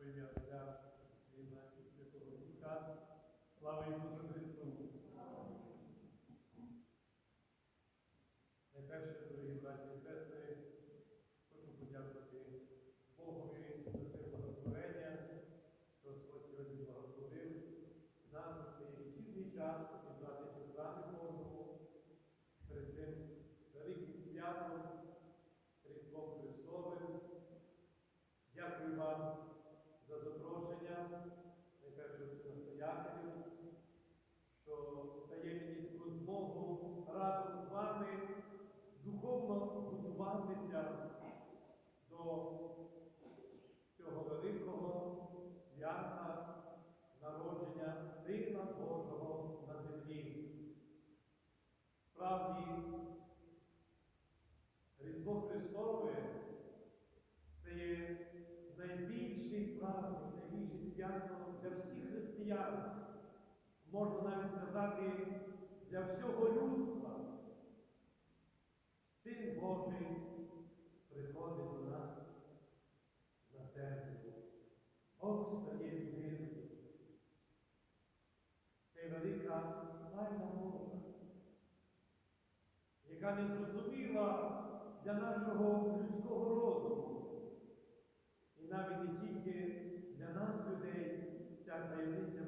Во ім'я Отця, Сина і Святого Духа. Слава Ісусу Христу! свята народження Сина Божого на землі. Справді, Різдво Христове це є найбільший праздник, найбільше свято для всіх християн, можна навіть сказати, для всього людства. Син Божий. незрозуміла для нашого людського розуму. І навіть не тільки для нас, людей, ця таємниця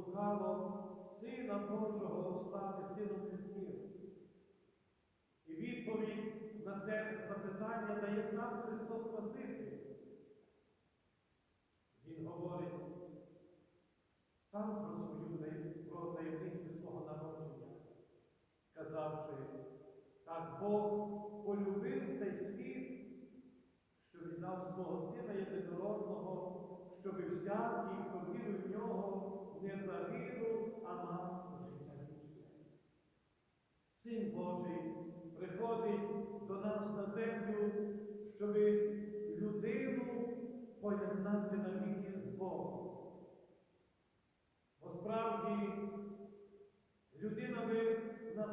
спонукало Сина Божого стати сином Незміру. І відповідь на це запитання дає сам Христос Спаситель. Він говорить сам про свою про таємницю свого народження, сказавши, так Бог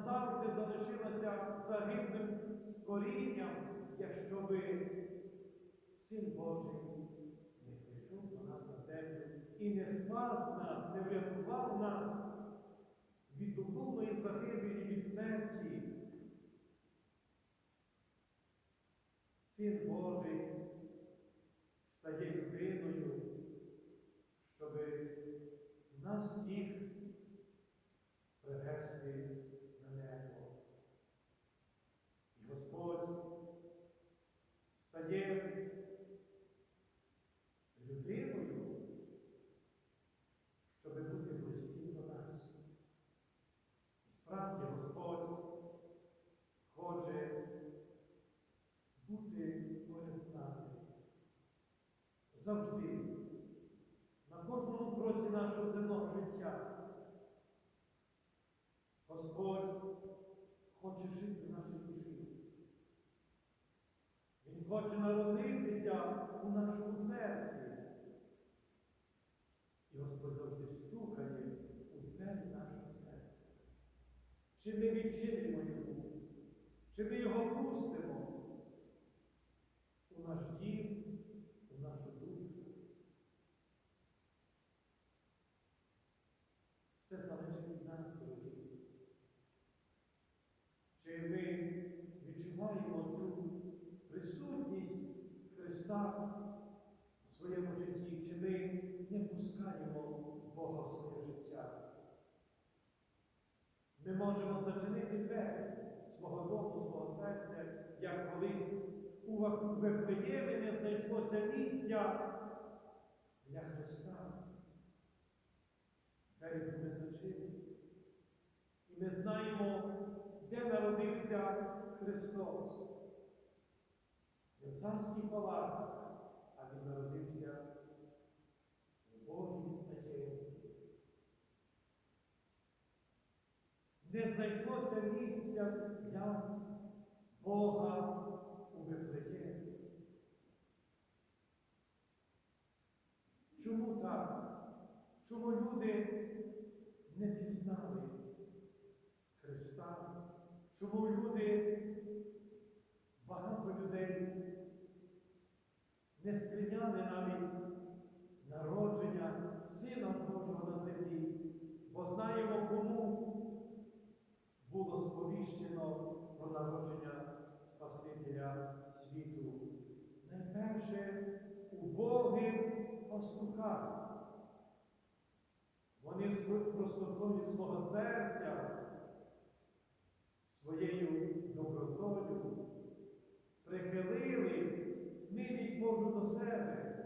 назавжди залишилася загибним створінням, якщо би Син Божий не прийшов до нас на землю і не спас нас, не врятував нас від духовної загибелі, від смерті. Син Божий. gibi bir şey. як колись у Вифлеємі не знайшлося місця для Христа. Двері були зачинені. І ми знаємо, де народився Христос. Не в царській палаті, а Він народився в Богій стаєнці. Не знайшлося місця для Бога у Вифлеємі. Чому так? Чому люди не пізнали Христа? Чому люди, багато людей не сприйняли навіть народження Сина Божого на землі, бо знаємо, кому було сповіщено про народження Спасителя світу. Найперше убогим пастухам. Вони з простотою свого серця, своєю добротою прихилили милість Божу до себе,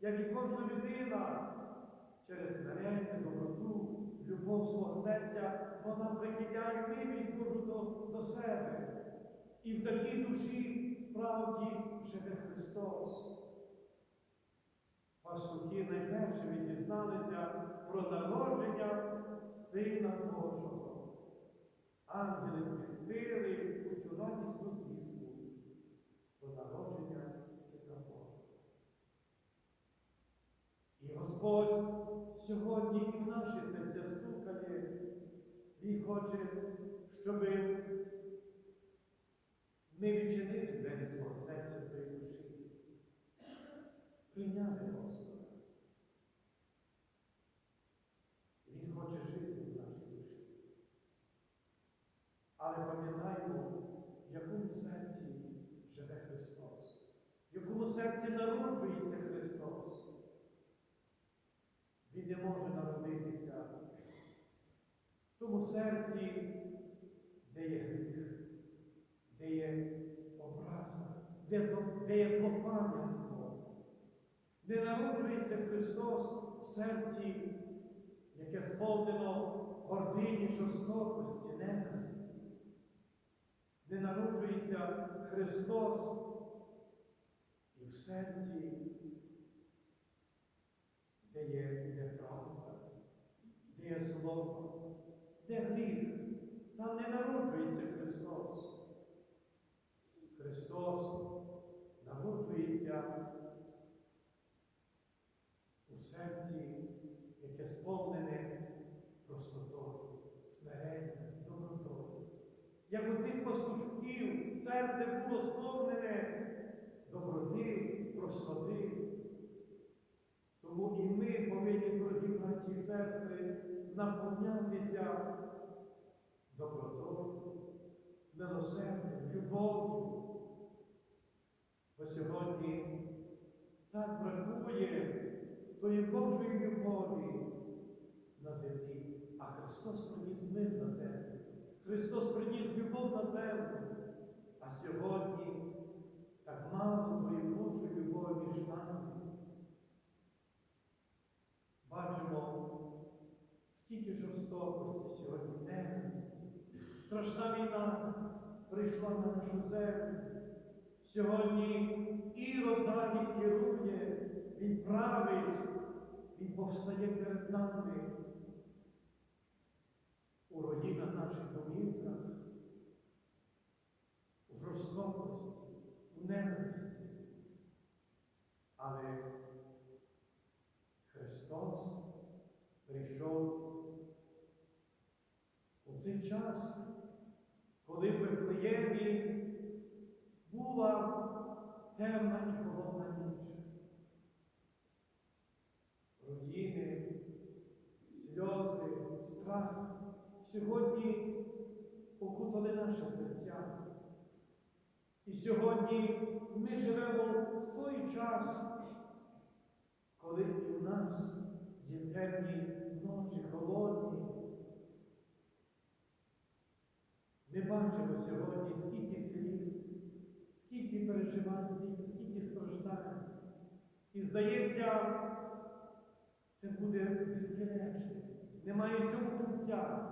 як і кожна людина через смирення, доброту, любов свого серця, вона прихиляє милість Божу до, до себе. І в такій душі справді живе Христос. Пастухи найперше відізналися про народження Сина Божого. Ангели звістили у цю радісну звістку про народження Сина Божого. І Господь сьогодні і в наші серця стукає, Він хоче, щоб ми відчинили двері свого серця, своєї душі, прийняли Господа. Він хоче жити в нашій душі. Але пам'ятаємо, в якому серці живе Христос, в якому серці народжується Христос. Він не може народитися в тому серці, де є гріх, де є образа, де, де є злопам'ятство. Не народжується Христос в серці, яке сповнено гордині, жорстокості, ненависті. Не народжується Христос і в серці, де є неправда, де є злоба, де гріх. Там не народжується Христос. Христос народжується у серці, яке сповнене простотою, смиренням, добротою. Як у цих пастушків серце було сповнене доброти, простоти. Тому і ми повинні, сестри, наповнятися добротою, милосердям, любов'ю. Бо сьогодні так бракує тої Божої любові на землі, а Христос приніс мир на землю. Христос приніс любов на землю. А сьогодні так мало тої Божої любові між нами. Бачимо, скільки жорстокості сьогодні, ненависті. Страшна війна прийшла на нашу землю. Сьогодні Ірод далі керує, він править, він повстає перед нами у руїнах наших домівках, у жорстокості, у ненависті. Але Христос прийшов у цей час, коли в Вифлеємі була темна і холодна ніч. Руїни, сльози, страх сьогодні окутали наші серця. І сьогодні ми живемо в той час, коли і в нас є темні ночі, холодні. Ми бачимо сьогодні, скільки сліз, скільки переживань, скільки страждань. І здається, це буде безкінечно. Немає цьому кінця.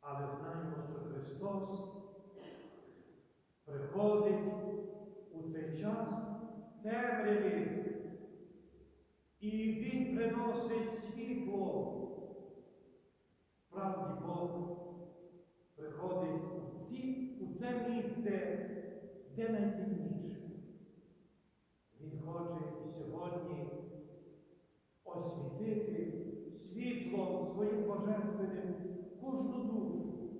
Але знаємо, що Христос приходить у цей час темряві, і Він приносить світло. Справді Бог приходить у, ці, у це місце, де найтемніше. Він хоче і сьогодні освітити світлом своїм божественним кожну душу,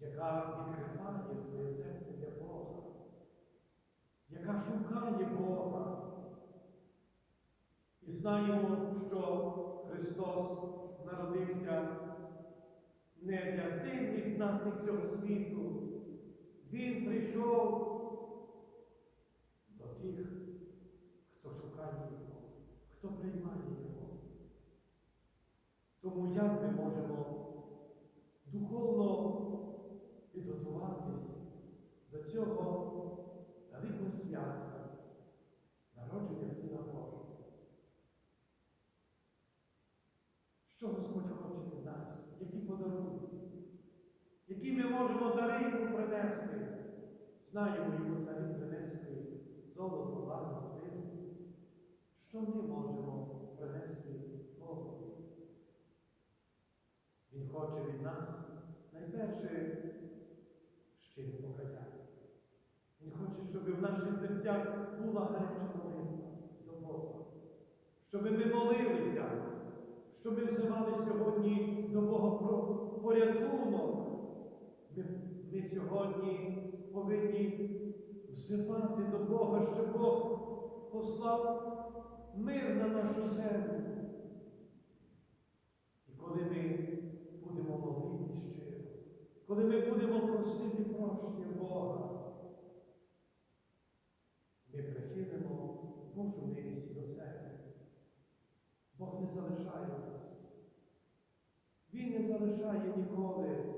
яка відкриває своє серце для Бога, яка шукає Бога. І знаємо, що Христос народився не для сильних знатних цього світу. Він прийшов до тих, хто шукає Його, хто приймає Його. Тому як ми можемо духовно підготуватись до цього великого свята, народження Сина Божого? Що Господь хоче від нас, які подарунки, які ми можемо дари йому принести. Знаємо йому царі принесли золото, ладу, свину. Що ми можемо принести Богу? Він хоче від нас найперше щире покаяння. Він хоче, щоб в наших серцях була гаряча молитва до Бога, щоб ми молилися, щоб ми взивали сьогодні до Бога про порятунок. Ми, сьогодні повинні взивати до Бога, щоб Бог послав мир на нашу землю. І коли ми будемо молити щиро, коли ми будемо просити прощення Бога, ми прихилимо Божу милість до себе. Бог не залишає нас. Він не залишає ніколи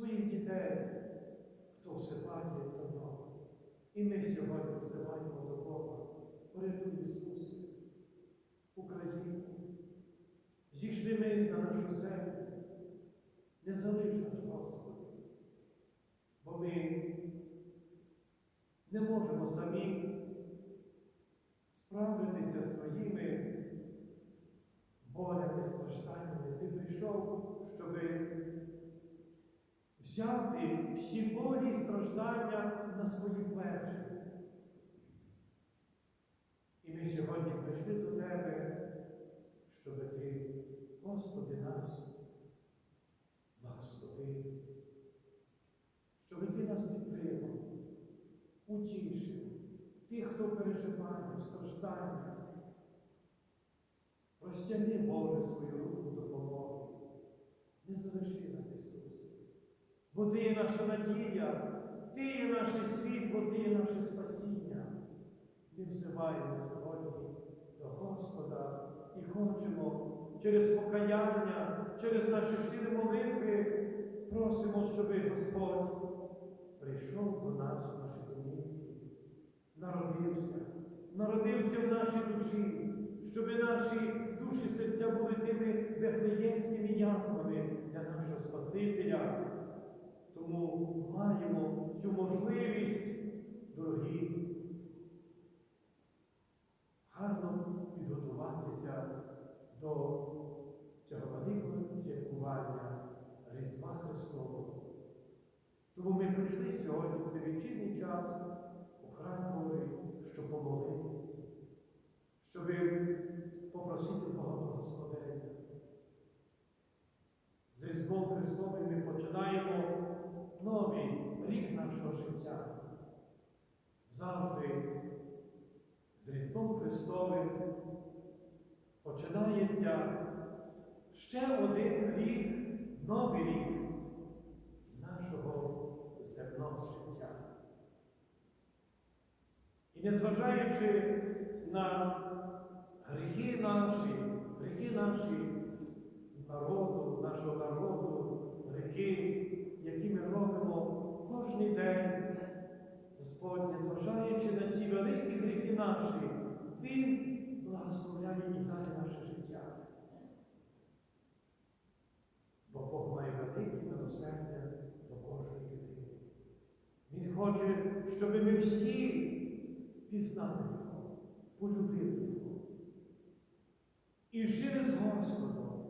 своїх дітей, хто всипає до нього. І ми сьогодні взиваємо до Бога. Порятуй Ісусе, Україну. Зійшли ми на нашу землю. Не залиш нас, Господи. Бо ми не можемо самі справитися своїми болями, стражданнями. Ти прийшов, щоб взяти всі болі і страждання на свої плечі. І ми сьогодні прийшли до Тебе, щоб Ти, Господи, нас благословив, щоб Ти нас підтримав, утішив, тих, хто переживає в стражданнях. Боже, свою руку допомоги. Не залиши нас. Бо Ти є наша надія, Ти є наше світло, Ти є наше спасіння. Ми взиваємо сьогодні до Господа і хочемо через покаяння, через наші щирі молитви просимо, щоб Господь прийшов до нас у наші домівки, народився, народився в нашій душі, щоб наші душі серця були тими вифлеємськими яслами для нашого Спасителя. Тому маємо цю можливість, дорогі, гарно підготуватися до цього великого святкування Різдва Христового. Тому ми прийшли сьогодні в цей вечірній час у храм Божий, щоб помолитися, щоб попросити Бога благословення. З Різдвом Христовим ми починаємо новий рік нашого життя. Завжди з Різдвом Христовим починається ще один рік, новий рік нашого земного життя. І незважаючи на гріхи наші, гріхи наші народу, нашого народу, гріхи, які ми робимо кожен день, Господь, незважаючи на ці великі гріхи наші, Він благословляє і далі наше життя. Бо Бог має милосердя до кожної людини. Він хоче, щоб ми всі пізнали Його, полюбили Його. І жили з Господом,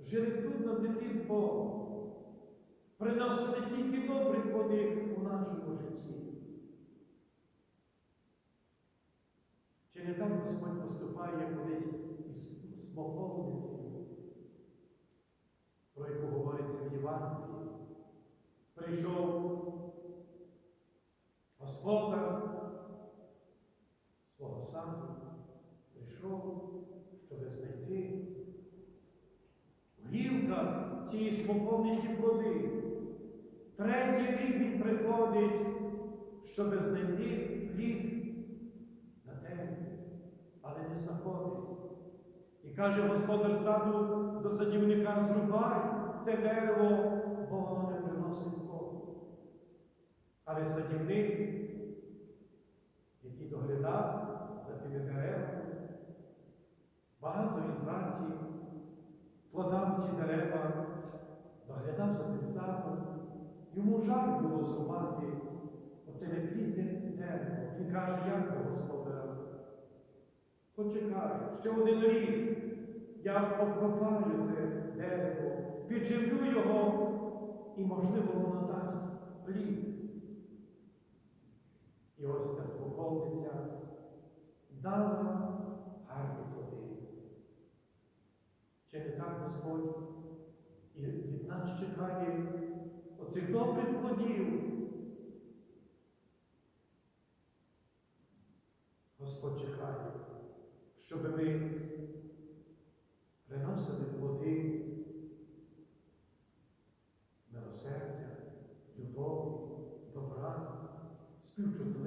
жили тут на землі з Богом, приносили тільки добрі плоди у нашому житті. Чи не так Господь поступає колись із смоковницею, про яку говориться в Євангелії? Прийшов господар свого саду, прийшов, щоб знайти в гілках цієї смоковниці плоди. Третій рік він приходить, щоб знайти плід на дереві, але не знаходить. І каже господар саду до садівника, зрубай це дерево, бо воно не приносить плоду. Але садівник, який доглядав тими деревами, багато він праці вкладав ці дерева, доглядав за цим садом. Йому жаль було зрубати оце неплідне дерево. Він каже, як до Господа. Почекай, ще один рік. Я обкопаю це дерево, підживлю його, і, можливо, воно дасть плід. І ось ця смоковниця дала гарні плоди. Чи не так Господь і від нас чекає оцих добрих плодів? Господь чекає, щоб ми приносили плоди милосердя, любові, добра, співчутливості.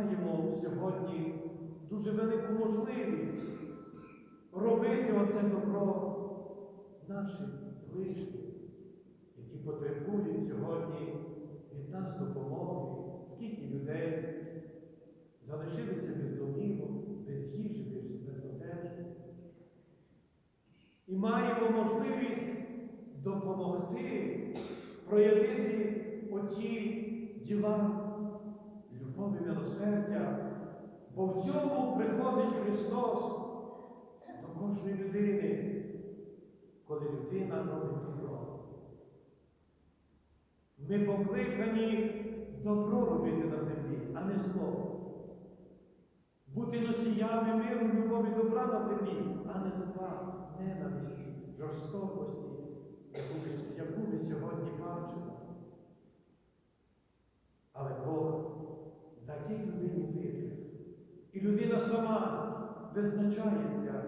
Маємо сьогодні дуже велику можливість робити оце добро нашим ближнім, які потребують сьогодні від нас допомоги, скільки людей залишилися без домівок, без їжі, без, одежі. І маємо можливість допомогти проявити оті діла милосердя, бо в цьому приходить Христос до кожної людини, коли людина робить добро. Ми покликані добро робити на землі, а не зло. Бути носіями миру, любові, добра на землі, а не зла, ненависті, жорстокості, яку ми, сьогодні бачимо. Але Бог дає людині вибір. І людина сама визначається,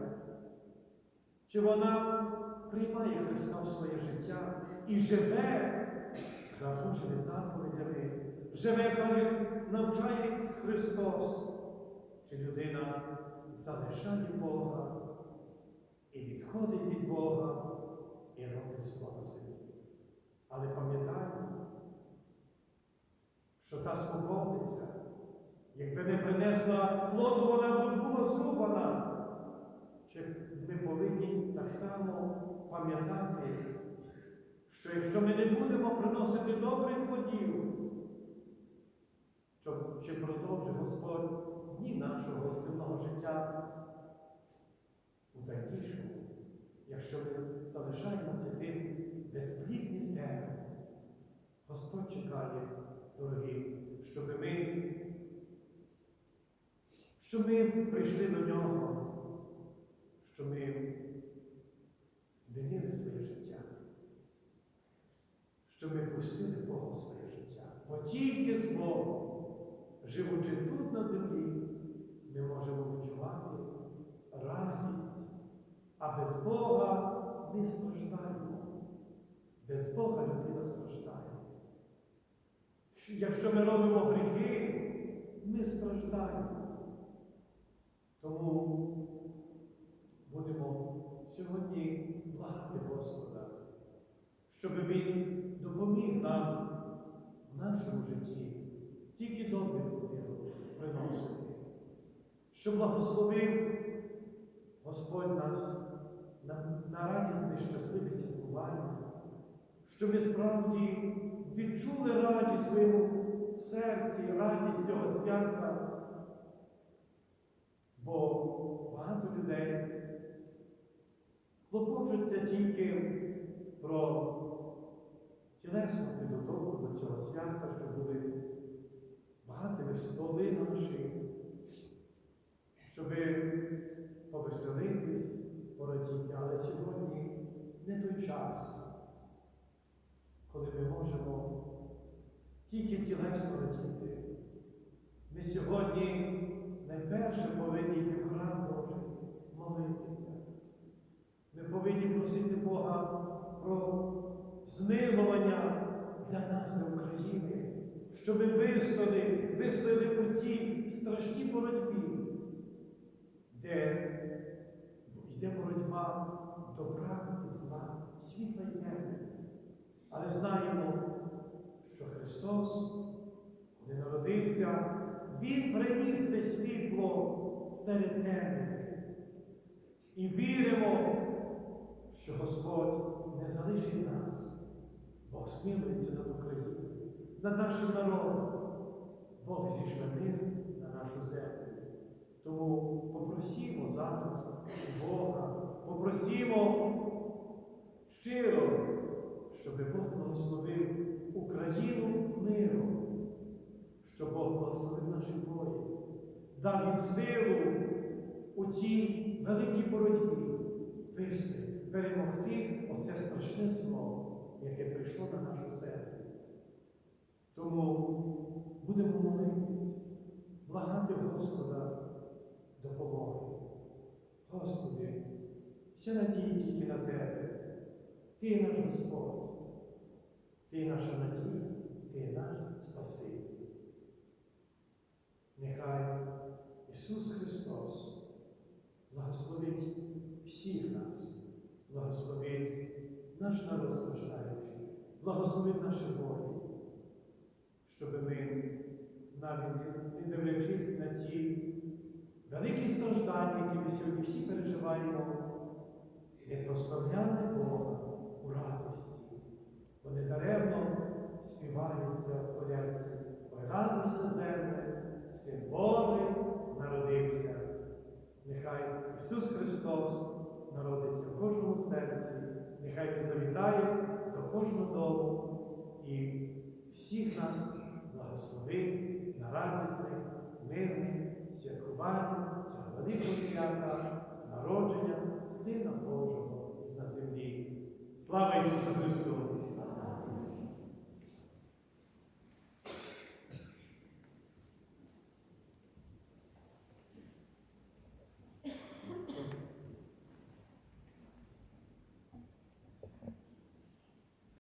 чи вона приймає Христа в своє життя і живе заручений заповідями, живе як навчає Христос, чи людина залишає Бога і відходить від Бога і робить слово землі. Але пам'ятаємо, що та смоковниця, якби не принесла плоду, вона б була зрубана. Чи ми повинні так само пам'ятати, що якщо ми не будемо приносити добрих плодів, чи продовжить Господь дні нашого земного життя у дальнішому, якщо ми залишаємося тим безплідним деревом, Господь чекає, дорогі, щоб ми, щоб ми прийшли до нього, щоб ми змінили своє життя, щоб ми пустили Бога своє життя. Бо тільки з Богом, живучи тут на землі, ми можемо відчувати радість, а без Бога ми страждаємо. Без Бога людина страждає. Якщо ми робимо гріхи, ми страждаємо. Тому будемо сьогодні благати Господа, щоб Він допоміг нам в нашому житті тільки плоди приносити, щоб благословив Господь нас на, на радісний щасливий світ святкування, щоб ми справді відчули радість своєму серці, радість цього свята. Бо багато людей клопочуться тільки про тілесну підготовку до цього свята, щоб були багаті столи наші, щоб повеселитись, порадіти. Але сьогодні не той час, коли ми можемо тільки тілесно радіти. Ми сьогодні найперше повинні йти в храм Божий, молитися. Ми повинні просити Бога про змилування для нас, для України, щоб ми вистояли, вистояли у цій страшній боротьбі, де йде боротьба добра і зла, світла і темряви. Але знаємо, що Христос, коли народився, Він приніс це світло серед темряви. І віримо, що Господь не залишить нас. Бог смілується над Україною, над нашим народом. Бог зійшли мир на нашу землю. Тому попросімо зараз Бога, попросімо щиро, щоб Бог благословив Україну миром, щоб Бог благословив наших воїнів, дав їм силу у цій великій боротьбі вистояти, перемогти оце страшне зло, яке прийшло на нашу землю. Тому будемо молитись, благати Господа допомоги. Господи, вся надія тільки на Тебе. Ти наш Господь, Ти наша надія, Ти наш Спаситель. Нехай Ісус Христос благословить всіх нас, благословить наш народ страждаючий, благословить наші воїнів, щоб ми, навіть не дивлячись на ці великі страждання, які ми сьогодні всі переживаємо, не прославляли Бога у радості. Бо не даремно співається в поляці, ой радуйся, земле, Син Божий народився. Нехай Ісус Христос народиться в кожному серці, нехай Він завітає до кожного дому і всіх нас благословить на радісне, мирне святкування цього великого свята, народження Сина Божого на землі. Слава Ісусу